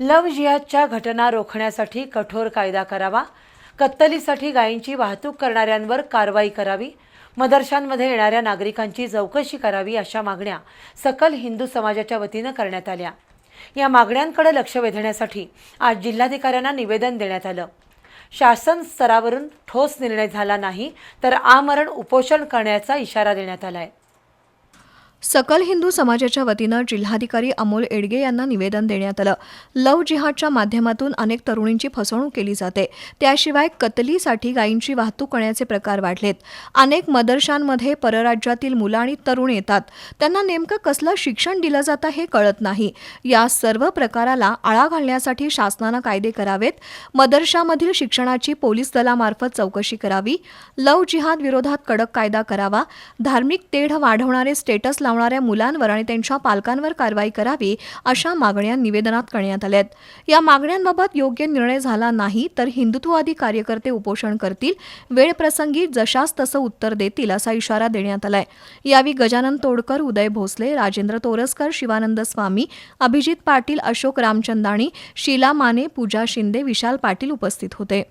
लव जिहादच्या घटना रोखण्यासाठी कठोर कायदा करावा. कत्तलीसाठी गायींची वाहतूक करणाऱ्यांवर कारवाई करावी. मदरशांमध्ये येणाऱ्या नागरिकांची चौकशी करावी अशा मागण्या सकल हिंदू समाजाच्या वतीनं करण्यात आल्या. या मागण्यांकडे लक्ष वेधण्यासाठी आज जिल्हाधिकाऱ्यांना निवेदन देण्यात आलं. शासन स्तरावरून ठोस निर्णय झाला नाही तर आमरण उपोषण करण्याचा इशारा देण्यात आला आहे सकल हिंदू समाजाच्या वतीनं जिल्हाधिकारी अमोल एडगे यांना निवेदन देण्यात आलं. लव जिहादच्या माध्यमातून अनेक तरुणींची फसवणूक केली जाते. त्याशिवाय कतलीसाठी गायींची वाहतूक करण्याचे प्रकार वाढलेत. अनेक मदरशांमध्ये परराज्यातील मुलं आणि तरुण येतात. त्यांना नेमकं कसलं शिक्षण दिलं जातं हे कळत नाही. या सर्व प्रकाराला आळा घालण्यासाठी शासनानं कायदे करावेत. मदरशामधील शिक्षणाची पोलीस दलामार्फत चौकशी करावी. लव जिहाद विरोधात कडक कायदा करावा. धार्मिक तेढ वाढवणारे स्टेटस लावणाऱ्या मुलांवर आणि त्यांच्या पालकांवर कारवाई करावी अशा मागण्या निवेदनात करण्यात आल्या आहेत या मागण्यांबाबत योग्य निर्णय झाला नाही तर हिंदुत्ववादी कार्यकर्ते उपोषण करतील वेळप्रसंगी जशास तसं उत्तर देतील असा इशारा देण्यात आलाय. यावेळी गजानन तोडकर उदय भोसले राजेंद्र तोरसकर शिवानंद स्वामी अभिजित पाटील अशोक रामचंदाणी शीला माने पूजा शिंदे विशाल पाटील उपस्थित होते.